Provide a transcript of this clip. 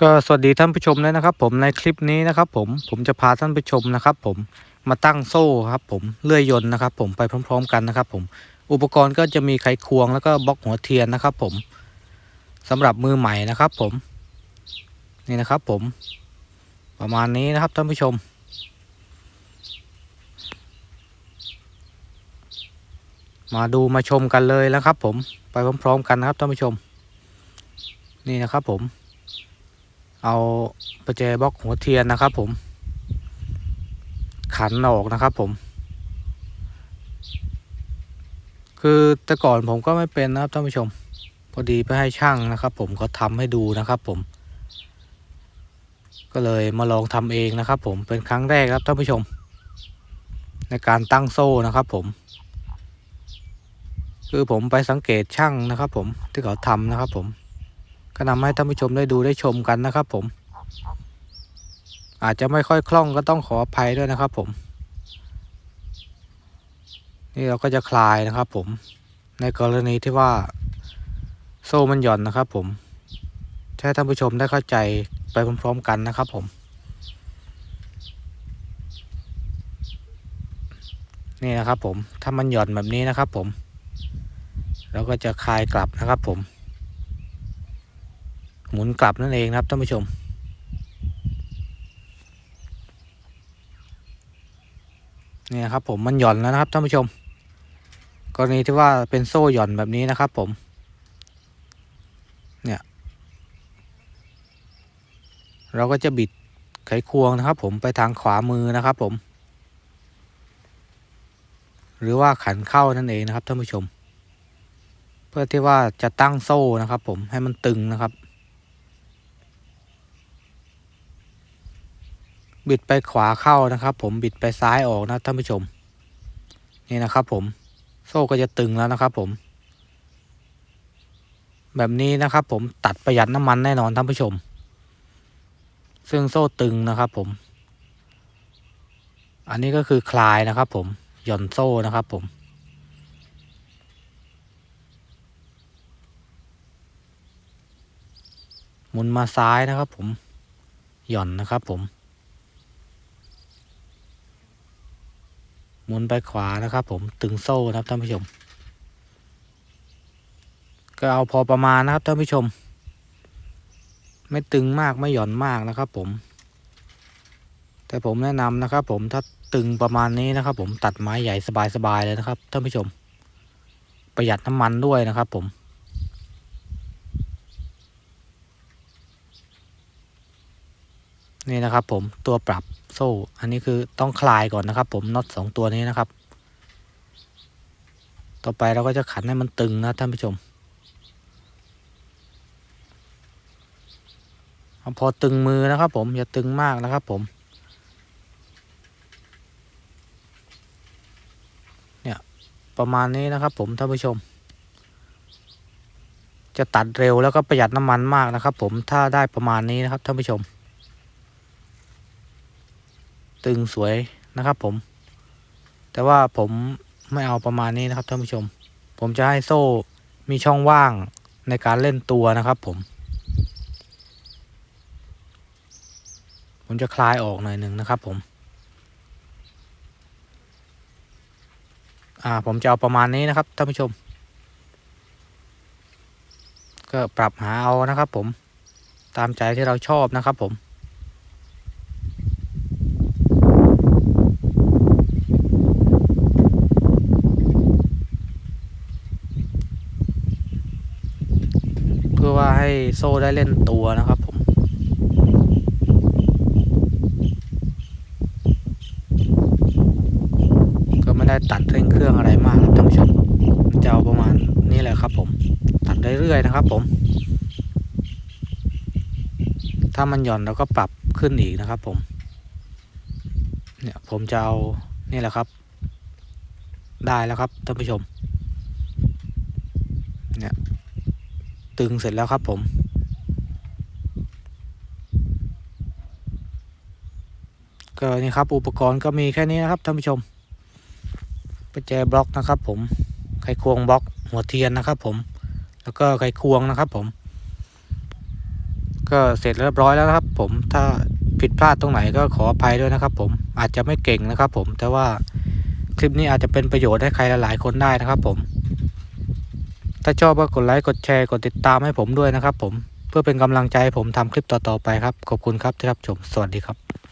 ก็สวัสดีท่านผู้ชมเลยนะครับผมในคลิปนี้นะครับผมผมจะพาท่านผู้ชมนะครับผมมาตั้งโซ่ครับผมเลื่อยยนต์นะครับผมไปพร้อม ๆ กันนะครับผมอุปกรณ์ก็จะมีไขควงแล้วก็บล็อกหัวเทียนนะครับผมสำหรับมือใหม่นะครับผมนี่นะครับผมประมาณนี้นะครับท่านผู้ชม มาดูมาชมกันเลยนะครับผมไปพร้อม ๆ กันนะครับท่านผู้ชม นี่นะครับผม เอาประแจบล็อกหัวเทียนนะครับ ผม ขันออกนะครับ ผม คือแต่ก่อนผมก็ไม่เป็นนะครับท่านผู้ชม พอดีไปให้ช่างนะครับ ผมเขาทำให้ดูนะครับ ผม ก็เลยมาลองทำเองนะครับ ผมเป็นครั้งแรกครับท่านผู้ชม ในการตั้งโซ่นะครับ ผมคือผมไปสังเกตช่างนะครับ ผมที่เขาทำนะครับ ผม ก็นำให้ท่านผู้ชมได้ดูได้ชมกันนะครับผม อาจจะไม่ค่อยคล่องก็ต้องขออภัยด้วยนะครับผม นี่เราก็จะคลายนะครับผม ในกรณีที่ว่าโซ่มันหย่อนนะครับผมให้ท่านผู้ชมได้เข้าใจไปพร้อมๆกันนะครับผม นี่นะครับผม ถ้ามันหย่อนแบบนี้นะครับผมเราก็จะคลายกลับนะครับผม หมุนกลับนั่นเองครับท่านผู้ชม เนี่นะครับผมมันหย่อนแล้วนะครับท่านผู้ชม กรณีที่ว่าเป็นโซ่หย่อนแบบนี้นะครับผม เนี่ย เราก็จะบิดไขควงนะครับ ผมไปทางขวามือนะครับผม หรือว่าขันเข้านั่นเองนะครับท่านผู้ชม เพื่อที่ว่าจะตั้งโซ่นะครับ ผมให้มันตึงนะครับ บิดไปขวาเข้านะครับ ผมบิดไปซ้ายออกนะท่านผู้ชม นี่นะครับผมโซ่ก็จะตึงแล้วนะครับ ผม แบบนี้นะครับ ผมตัดประหยัดน้ำมันแน่นอนท่านผู้ชม ซึ่งโซ่ตึงนะครับ ผม อันนี้ก็คือคลายนะครับ ผมหย่อนโซ่นะครับ ผมหมุนมาซ้ายนะครับ ผมหย่อนนะครับ ผม หมุนไปขวานะครับผมตึงโซ่นะครับท่านผู้ชม ก็เอาพอประมาณนะครับท่านผู้ชม ไม่ตึงมากไม่หย่อนมากนะครับผม แต่ผมแนะนำนะครับผมถ้าตึงประมาณนี้นะครับผมตัดไม้ใหญ่สบายๆเลยนะครับท่านผู้ชม ประหยัดน้ำมันด้วยนะครับผม นี่นะครับผมตัวปรับโซ่ อันนี้คือต้องคลายก่อนนะครับ ผมน็อตสองตัวนี้นะครับ ต่อไปเราก็จะขันให้มันตึงนะท่านผู้ชมพอตึงมือนะครับ ผมอย่าตึงมากนะครับ ผมเนี่ยประมาณนี้นะครับ ผมท่านผู้ชม จะตัดเร็วแล้วก็ประหยัดน้ำมันมากนะครับ ผมถ้าได้ประมาณนี้นะครับท่านผู้ชม ตึงสวยนะครับผม แต่ว่าผมไม่เอาประมาณนี้นะครับท่านผู้ชม ผมจะให้โซ่มีช่องว่างในการเล่นตัวนะครับผม ผมจะคลายออกหน่อยหนึ่งนะครับผม อ่าผมจะเอาประมาณนี้นะครับท่านผู้ชม ก็ปรับหาเอานะครับผมตามใจที่เราชอบนะครับผม พื่อว่าให้โซ่ได้เล่นตัวนะครับผมก็ไม่ได้ตัดเร่งเครื่องอะไรมากครับท่านผู้ชมจะเอาประมาณนี้แหละครับ ผม ตัดเรื่อยๆนะครับ ผม ถ้ามันหย่อนเราก็ปรับขึ้นอีกนะครับ ผม เนี่ยผมจะเอานี่แหละครับ ได้แล้วครับท่านผู้ชม เนี่ย ตึงเสร็จแล้วครับผมก็นี่ครับอุปกรณ์ก็มีแค่นี้นะครับท่านผู้ชมประแจบล็อกนะครับ ผมไขควงบล็อกหัวเทียนนะครับ ผม แล้วก็ไขควงนะครับ ผม ก็เสร็จเรียบร้อยแล้วครับ ผมถ้าผิดพลาดตรงไหนก็ขออภัยด้วยนะครับ ผมอาจจะไม่เก่งนะครับ ผมแต่ว่าคลิปนี้อาจจะเป็นประโยชน์ให้ใครหลายๆคนได้นะครับ ผม ถ้าชอบก็กดไลค์กดแชร์กดติดตามให้ผมด้วยนะครับผมเพื่อเป็นกำลังใจให้ผมทำคลิปต่อๆไปครับ ขอบคุณครับที่รับชม สวัสดีครับ